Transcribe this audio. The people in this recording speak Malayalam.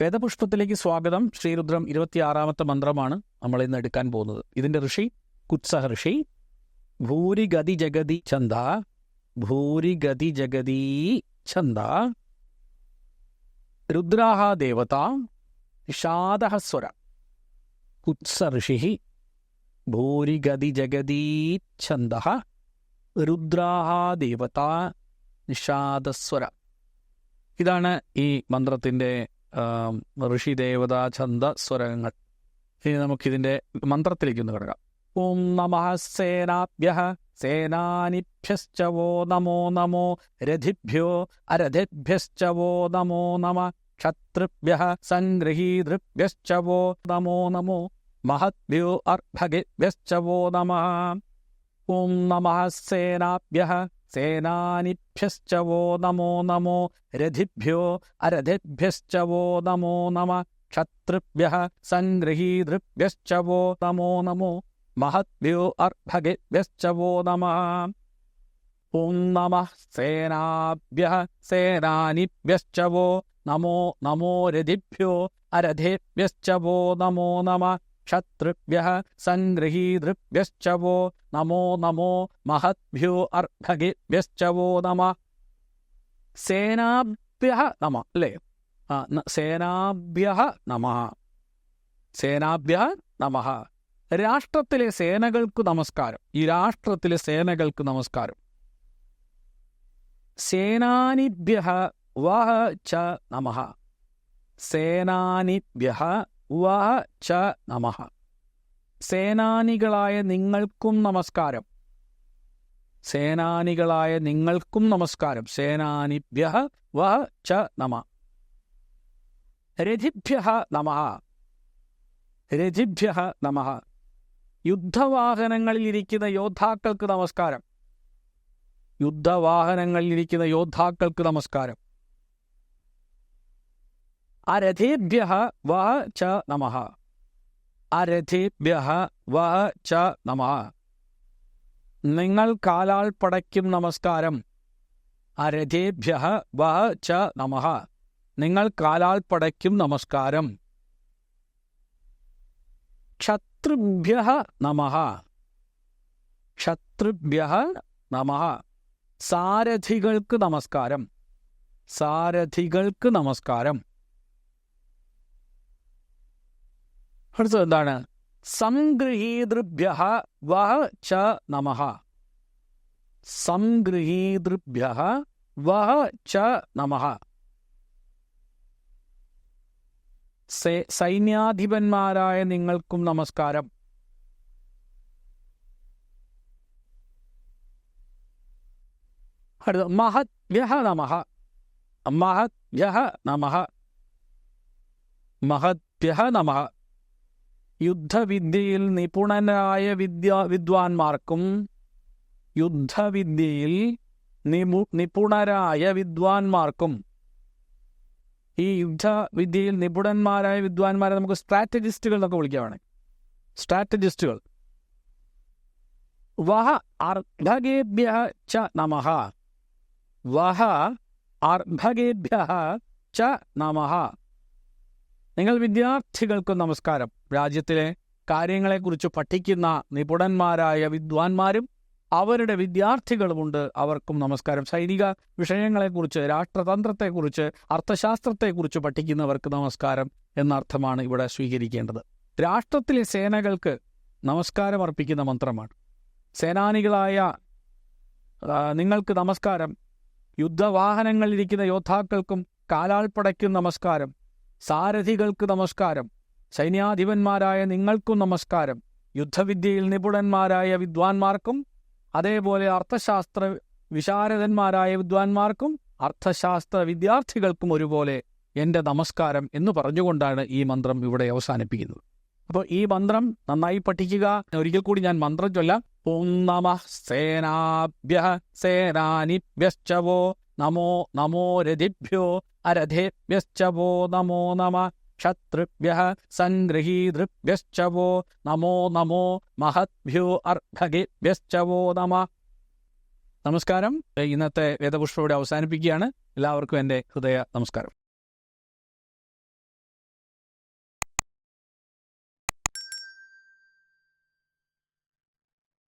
വേദപുഷ്പത്തിലേക്ക് സ്വാഗതം. ശ്രീരുദ്രം ഇരുപത്തിയാറാമത്തെ മന്ത്രമാണ് നമ്മൾ ഇന്ന് എടുക്കാൻ പോകുന്നത്. ഇതിന്റെ ഋഷി കുത്സഹ ഋഷി ഭൂരിഗതി ജഗതി ചന്ത ഭൂരിഗതി ജഗതി ചന്ത രുദ്രാഹ ദേവത ഷാദഹസ്വര സ്വര. കുത്സ ഋഷി ഭൂരിഗതി ജഗതീ ഛന്ദ രുദ്രാഹ ദേവത നിഷാദസ്വര ഇതാണ് ഈ മന്ത്രത്തിന്റെ ആം, ഋഷി ദേവത ഛന്ദ സ്വരങ്ങൾ. ഇനി നമുക്കിതിന്റെ മന്ത്രത്തിലേക്ക് ഒന്ന് കിടക്കാം. ഓം നമ സേനാഭ്യ സേനാനിഭ്യശ്ച വോ നമോ നമോ രഥിഭ്യോ അരഥിഭ്യശ്ച വോ നമോ നമ ക്ഷത്രുഭ്യ സംഗൃഹീതൃഭ്യശ്ച വോ നമോ നമോ മഹദ്ഭ്യോ അർഭഗിഭ്യശ്ചവോ നമ. ഓം നമഃ സേനാഭ്യ സേനാനിഭ്യശ്ച വോ നമോ നമോ രഥിഭ്യോ അരഥിഭ്യശ്ച വോ നമോ നമ ക്ഷത്രിഭ്യ സംഗൃഹീതൃഭ്യശ്ച വോ നമോ നമോ മഹദ്ഭ്യോ അർഭഗിഭ്യശ്ച വോ നമ ഓം നമ സേനാഭ്യ സേനാനിഭ്യശ്ച വോ നമോ നമോ രഥിഭ്യോ അരഥേഭ്യശ്ച വോ നമോ നമ സംഗൃഹീതൃഭ്യശ്ച വോ നമോ നമോ മഹദ്ഭ്യോ വോ നമ സേനാഭ്യ നമ അല്ലേ സേനാഭ്യ നമ സേനാഭ്യ നമ രാഷ്ട്രത്തിലെ സേനകൾക്ക് നമസ്കാരം. ഈ രാഷ്ട്രത്തിലെ സേനകൾക്ക് നമസ്കാരം. സേനാനിഭ്യ വഹ ച നമ। സേനാനിഭ്യ ച നമ. സേനാനികളായ നിങ്ങൾക്കും നമസ്കാരം. സേനാനികളായ നിങ്ങൾക്കും നമസ്കാരം. സേനാനിഭ്യ വ ച നമ. രഥിഭ്യ നമ. രഥിഭ്യ നമ. യുദ്ധവാഹനങ്ങളിൽ ഇരിക്കുന്ന യോദ്ധാക്കൾക്ക് നമസ്കാരം. യുദ്ധവാഹനങ്ങളിൽ ഇരിക്കുന്ന യോദ്ധാക്കൾക്ക് നമസ്കാരം. അരഥേഭ്യ വ ച നമ. അരഥേഭ്യ വ ച നമ. നിങ്ങൾ കാലാൾ പടയ്ക്കും നമസ്കാരം. അരഥേഭ്യ വഹ ച നമ. നിങ്ങൾ കാലാൾ പടയ്ക്കും നമസ്കാരം. ക്ഷത്രിഭ്യ നമ. ക്ഷത്രിഭ്യ നമ. സാരഥികൾക്ക് നമസ്കാരം. സാരഥികൾക്ക് നമസ്കാരം. അടുത്തത് എന്താണ്? സംഗൃഹീതൃഭ്യ വഹ ച നമ സംഗൃഹീതൃഭ്യ വഹ ച നമ സൈന്യാധിപന്മാരായ നിങ്ങൾക്കും നമസ്കാരം. അടുത്ത മഹദ്ഭ്യ നമ മഹദ്ഭ്യ നമ മഹദ്ഭ്യ നമ യുദ്ധവിദ്യയിൽ നിപുണനായ വിദ്യ വിദ്വാൻമാർക്കും യുദ്ധവിദ്യയിൽ നിമു നിപുണരായ വിദ്വാൻമാർക്കും ഈ യുദ്ധവിദ്യയിൽ നിപുണന്മാരായ വിദ്വാൻമാരെ നമുക്ക് സ്ട്രാറ്റജിസ്റ്റുകൾ എന്നൊക്കെ വിളിക്കാവാണ്. സ്ട്രാറ്റജിസ്റ്റുകൾ. വഹ അർഭകേഭ്യ ച നമഹ. വഹ അർഭകേഭ്യ ച നമഃ നിങ്ങൾ വിദ്യാർത്ഥികൾക്ക് നമസ്കാരം. രാജ്യത്തിലെ കാര്യങ്ങളെക്കുറിച്ച് പഠിക്കുന്ന നിപുണന്മാരായ വിദ്വാൻമാരും അവരുടെ വിദ്യാർത്ഥികളുമുണ്ട്. അവർക്കും നമസ്കാരം. സൈനിക വിഷയങ്ങളെക്കുറിച്ച് രാഷ്ട്രതന്ത്രത്തെക്കുറിച്ച് അർത്ഥശാസ്ത്രത്തെക്കുറിച്ച് പഠിക്കുന്നവർക്ക് നമസ്കാരം എന്നർത്ഥമാണ് ഇവിടെ സ്വീകരിക്കേണ്ടത്. രാഷ്ട്രത്തിലെ സേനകൾക്ക് നമസ്കാരം അർപ്പിക്കുന്ന മന്ത്രമാണ്. സേനാനികളായ നിങ്ങൾക്ക് നമസ്കാരം. യുദ്ധവാഹനങ്ങളിലിരിക്കുന്ന യോദ്ധാക്കൾക്കും കാലാൾപ്പടയ്ക്കും നമസ്കാരം. സാരഥികൾക്ക് നമസ്കാരം. സൈന്യാധിപന്മാരായ നിങ്ങൾക്കും നമസ്കാരം. യുദ്ധവിദ്യയിൽ നിപുണന്മാരായ വിദ്വാൻമാർക്കും അതേപോലെ അർത്ഥശാസ്ത്ര വിശാരദന്മാരായ വിദ്വാൻമാർക്കും അർത്ഥശാസ്ത്ര വിദ്യാർത്ഥികൾക്കും ഒരുപോലെ എന്റെ നമസ്കാരം എന്ന് പറഞ്ഞുകൊണ്ടാണ് ഈ മന്ത്രം ഇവിടെ അവസാനിപ്പിക്കുന്നത്. അപ്പോൾ ഈ മന്ത്രം നന്നായി പഠിക്കുക. ഒരിക്കൽ കൂടി ഞാൻ മന്ത്രം ചൊല്ലാം. ഓം നമ സേനാഭ്യ സേനാനിഭ്യശ്ച വോ നമോ നമോ രഥിഭ്യോ അരഥേഭ്യശ്ച വോ നമോ നമ ക്ഷതൃഭ്യ സംഗൃഹീതൃഭ്യശ്ച നമോ നമോ മഹദ്ഭ്യോ അർഭഗേഭ്യശ്ച വോ നമ നമസ്കാരം. ഇന്നത്തെ വേദപുഷ്പയോടെ അവസാനിപ്പിക്കുകയാണ്. എല്ലാവർക്കും എന്റെ ഹൃദയ നമസ്കാരം.